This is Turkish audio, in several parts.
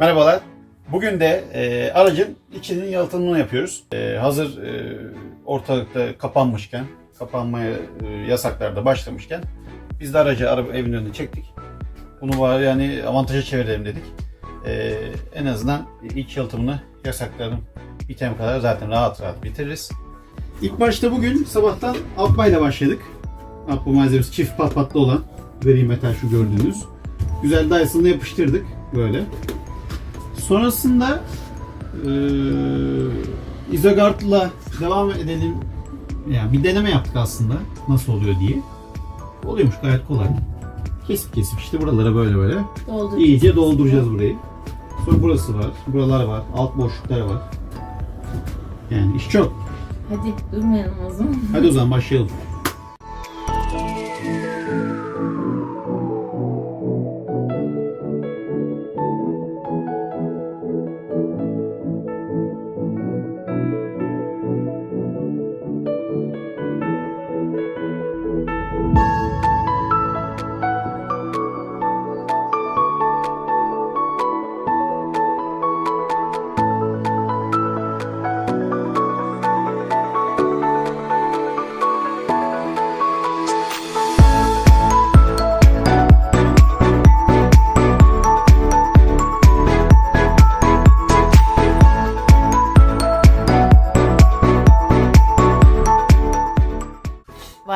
Merhabalar. Bugün de e, aracın içinin yalıtımını yapıyoruz. E, hazır e, ortalıkta kapanmışken, kapanmaya e, yasaklar da başlamışken biz de aracı araba evin önüne çektik. Bunu bari yani avantaja çevirelim dedik. E, en azından iç yalıtımını yasakların bitene kadar zaten rahat rahat bitiririz. İlk başta bugün sabahtan Abba ile başladık. Abba malzemesi çift pat patlı olan gri metal şu gördüğünüz. Güzel Dyson'la yapıştırdık böyle. Sonrasında eee Isogard'la devam edelim. Yani bir deneme yaptık aslında nasıl oluyor diye. Oluyormuş gayet kolay. Kesip kesip işte buralara böyle böyle Doldur. iyice dolduracağız burayı. Sonra burası var, buralar var, alt boşluklar var. Yani iş çok. Hadi durmayalım o zaman. Hadi o zaman başlayalım.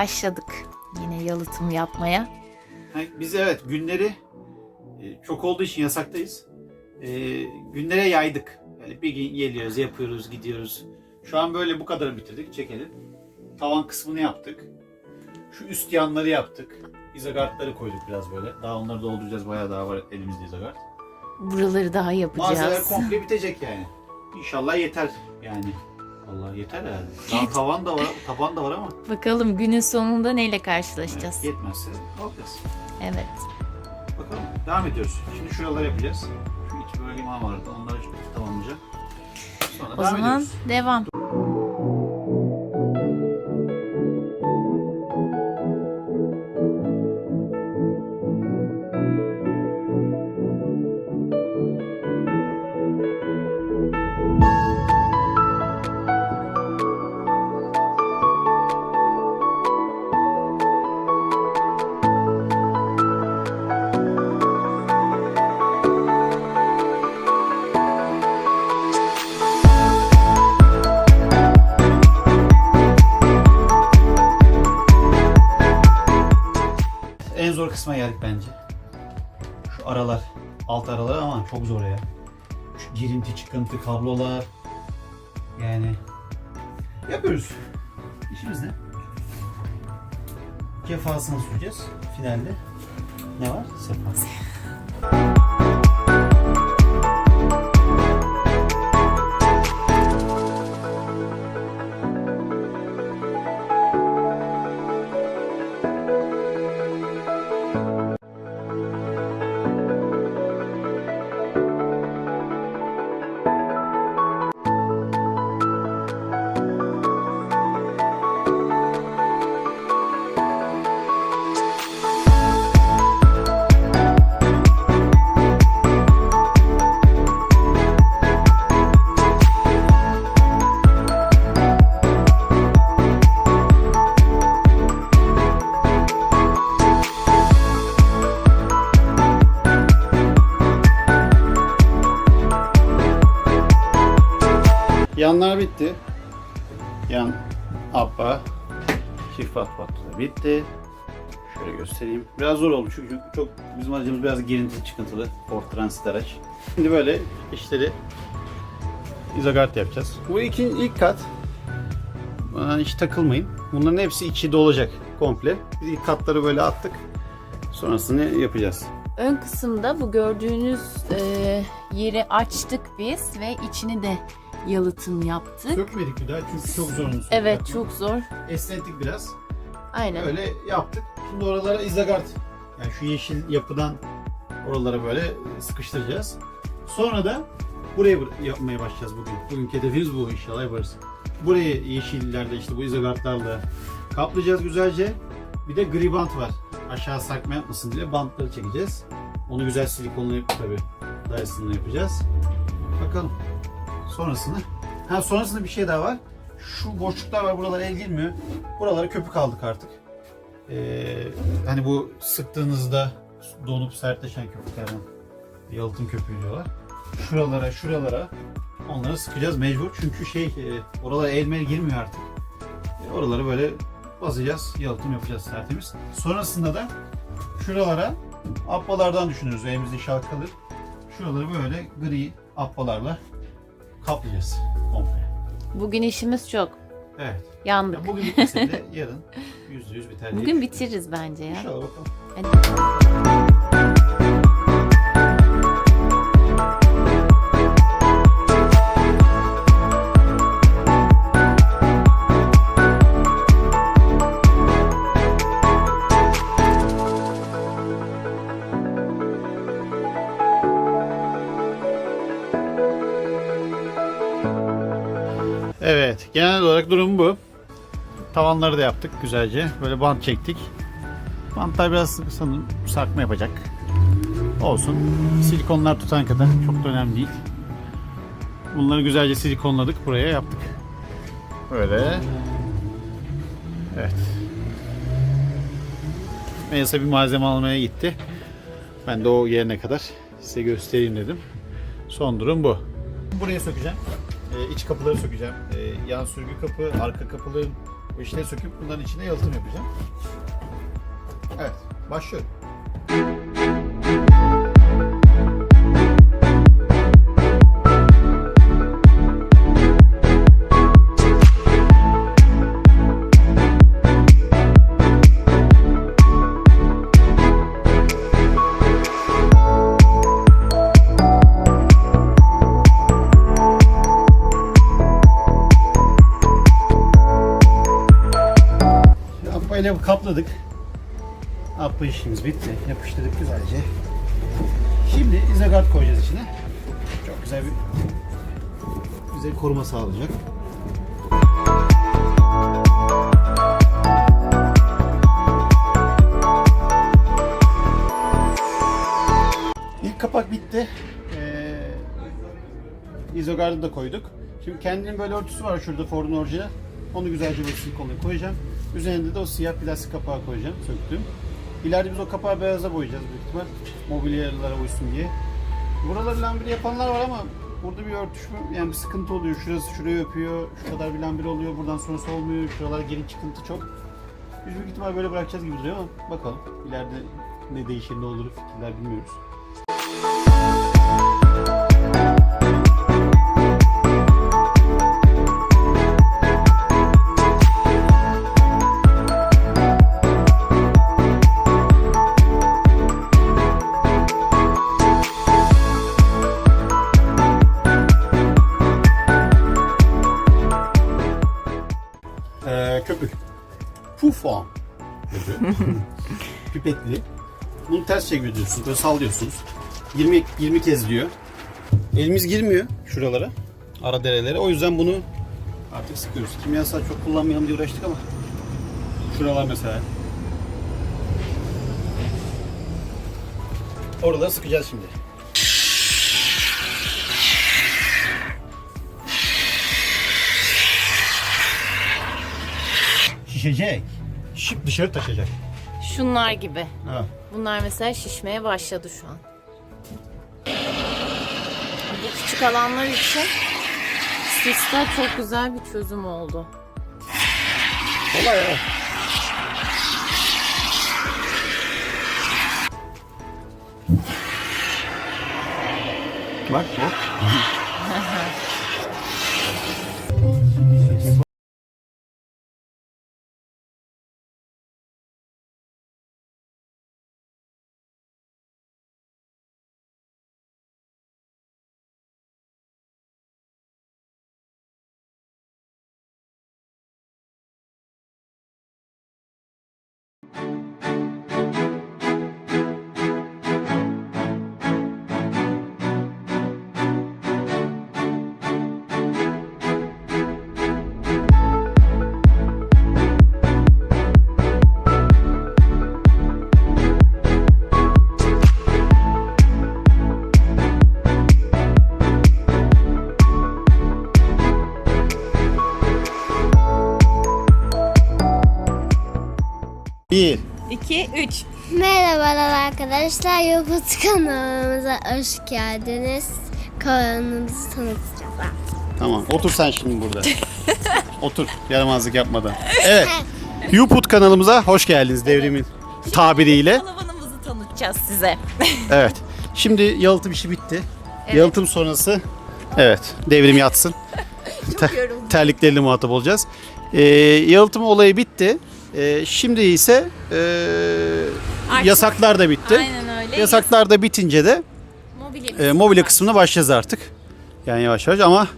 Başladık yine yalıtım yapmaya. Yani Biz evet günleri e, çok olduğu için yasaktayız. E, günlere yaydık. Yani bir gün geliyoruz, yapıyoruz, gidiyoruz. Şu an böyle bu kadarı bitirdik. Çekelim. Tavan kısmını yaptık. Şu üst yanları yaptık. İzogartları koyduk biraz böyle. Daha onları dolduracağız. Bayağı daha var elimizde izogart. Buraları daha Malzemeler yapacağız. komple bitecek yani. İnşallah yeter yani. Vallahi yeter herhalde. Daha tavan da var, taban da var ama Bakalım günün sonunda neyle karşılaşacağız. evet, yetmezse alacağız. Evet. Bakalım. Devam ediyoruz. Şimdi şuraları yapacağız. Şu iki bölge vardı. Onları tamamlayacak. Sonra O devam zaman ediyoruz. devam. Kısma geldik bence. Şu aralar. Alt aralar ama çok zor ya. Şu girinti çıkıntı kablolar. Yani yapıyoruz. İşimiz ne? Cefasını süreceğiz. Finalde ne var? Sefası. Yanlar bitti. Yan abba çift pat patlı bitti. Şöyle göstereyim. Biraz zor oldu çünkü çok bizim aracımız biraz girinti çıkıntılı. Ford Transit araç. Şimdi böyle işleri izogart yapacağız. Bu iki, ilk kat. Buna hiç takılmayın. Bunların hepsi içi dolacak komple. Biz ilk katları böyle attık. Sonrasını yapacağız. Ön kısımda bu gördüğünüz e, yeri açtık biz ve içini de yalıtım yaptık. Sökmedik bir daha çünkü çok zor Evet çok zor. Esnettik biraz. Aynen. Öyle yaptık. Şimdi oralara izagart. Yani şu yeşil yapıdan oralara böyle sıkıştıracağız. Sonra da buraya yapmaya başlayacağız bugün. Bugünkü hedefimiz bu inşallah yaparız. Burayı yeşillerde işte bu izagartlarla kaplayacağız güzelce. Bir de gri bant var. Aşağı sarkma yapmasın diye bantları çekeceğiz. Onu güzel silikonlayıp tabii Dyson'la yapacağız. Bakalım. Sonrasında. Ha sonrasında bir şey daha var. Şu boşluklar var buralara el girmiyor. Buralara köpük aldık artık. Ee, hani bu sıktığınızda donup sertleşen köpüklerden yalıtım köpüğü diyorlar. Şuralara şuralara onları sıkacağız mecbur. Çünkü şey e, oralara el mel girmiyor artık. E, oraları böyle basacağız, yalıtım yapacağız tertemiz. Sonrasında da şuralara appalardan düşünürüz. Elimizde şal kalır. Şuraları böyle gri appalarla kaplayacağız komple. Bugün işimiz çok. Evet. Yandık. Ya bugün bitmese de yarın yüzde yüz biter Bugün bitiririz bence ya. İnşallah bakalım. Hadi. Evet, genel olarak durum bu. Tavanları da yaptık güzelce. Böyle bant çektik. Bantlar biraz sanırım sarkma yapacak. Olsun. Silikonlar tutan kadar çok da önemli değil. Bunları güzelce silikonladık. Buraya yaptık. Böyle. Evet. Melisa bir malzeme almaya gitti. Ben de o yerine kadar size göstereyim dedim. Son durum bu. Buraya sökeceğim. Ee, iç kapıları sökeceğim. Ee, yan sürgü kapı, arka kapıların işleri söküp bunların içine yalıtım yapacağım. Evet, başlıyorum. Appayla kapladık. Appa işimiz bitti. Yapıştırdık güzelce. Şimdi izogard koyacağız içine. Çok güzel bir bize koruma sağlayacak. İlk kapak bitti. Ee, izogardı da koyduk. Şimdi kendinin böyle örtüsü var şurada Ford'un orijinal. Onu güzelce böyle silikonla koyacağım. Üzerinde de o siyah plastik kapağı koyacağım, söktüm. İleride biz o kapağı beyaza boyayacağız büyük ihtimal. Mobilyalara uysun diye. Buraları lambiri yapanlar var ama burada bir örtüşme, yani bir sıkıntı oluyor. Şurası şurayı öpüyor, şu kadar bir lambir oluyor, buradan sonrası olmuyor, şuralar geri çıkıntı çok. Biz büyük ihtimal böyle bırakacağız gibi duruyor ama bakalım. İleride ne değişir, ne olur fikirler bilmiyoruz. Ee, köpük. Pufon. Köpüğü. Pipetli. Bunu ters çeviriyorsunuz. Böyle sallıyorsunuz. 20 20 kez diyor. Elimiz girmiyor şuralara. Ara derelere. O yüzden bunu artık sıkıyoruz. Kimyasal çok kullanmayalım diye uğraştık ama. Şuralar mesela. Oraları sıkacağız şimdi. Şişecek. Şıp dışarı taşacak. Şunlar gibi. Ha. Bunlar mesela şişmeye başladı şu an. Bu küçük alanlar için sisler çok güzel bir çözüm oldu. Kolay ya. Bak hop. Merhabalar arkadaşlar. YouTube kanalımıza hoş geldiniz. Kanalımızı tanıtacağız. Tamam. Otur sen şimdi burada. Otur. Yaramazlık yapmadan. Evet. YouPut kanalımıza hoş geldiniz devrimin tabiriyle. Kalabalığımızı tanıtacağız size. Evet. Şimdi yalıtım işi bitti. Evet. Yalıtım sonrası evet devrim yatsın. Çok yoruldum. Terlikleriyle muhatap olacağız. Ee, yalıtım olayı bitti. Ee, şimdi ise ee, Artık- yasaklar da bitti. Aynen öyle. Yasaklar da bitince de Mobilya, e, mobilya kısmına başlayacağız artık. Yani yavaş yavaş ama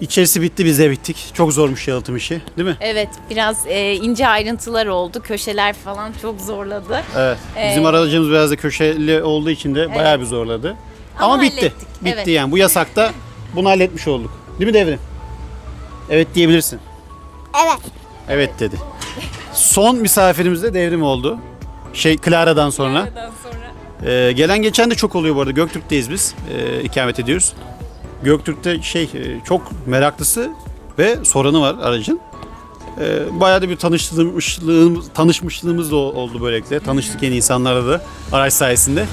içerisi bitti biz de bittik. Çok zormuş yalıtım işi değil mi? Evet biraz e, ince ayrıntılar oldu. Köşeler falan çok zorladı. Evet. Ee, Bizim aracımız biraz da köşeli olduğu için de bayağı bir zorladı. Ama, Ama bitti. hallettik, Bitti evet. yani. Bu yasakta bunu halletmiş olduk. Değil mi Devrim? Evet diyebilirsin. Evet. Evet dedi. Son misafirimiz de Devrim oldu. Şey Clara'dan sonra. Ondan sonra Ee, gelen geçen de çok oluyor bu arada. Göktürk'teyiz biz. Ee, ikamet ediyoruz. Göktürk'te şey e, çok meraklısı ve soranı var aracın. Ee, bayağı da bir tanışmışlığımız, tanışmışlığımız da oldu böylelikle. Tanıştık yeni insanlarla da araç sayesinde.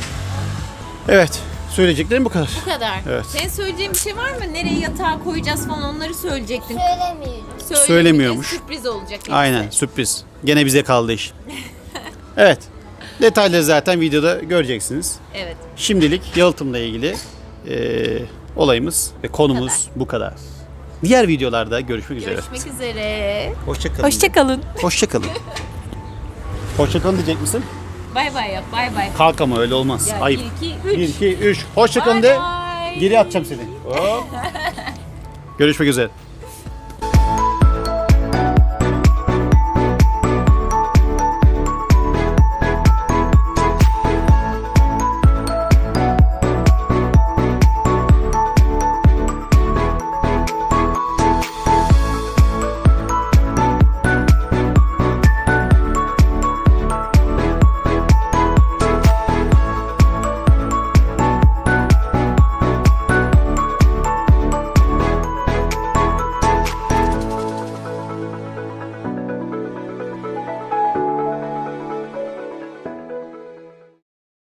Evet. Söyleyeceklerim bu kadar. bu kadar. Evet. Senin söyleyeceğin bir şey var mı? Nereye yatağı koyacağız falan onları söyleyecektin. Söylemiyorum. Söylemiyormuş. Sürpriz olacak. Aynen sürpriz. Gene bize kaldı iş. Evet. Detayları zaten videoda göreceksiniz. Evet. Şimdilik yalıtımla ilgili eee, olayımız ve konumuz bu kadar. Diğer videolarda görüşmek üzere. Görüşmek üzere. Hoşçakalın. Hoşçakalın. Hoşçakalın. Hoşçakalın diyecek misin? Bay bay yap. Bay bay. Kalk ama öyle olmaz. Ya, Ayıp. 1 2 1 3. 2 3. Hoşçakalın de. Geri atacağım seni. Hop. Görüşmek üzere.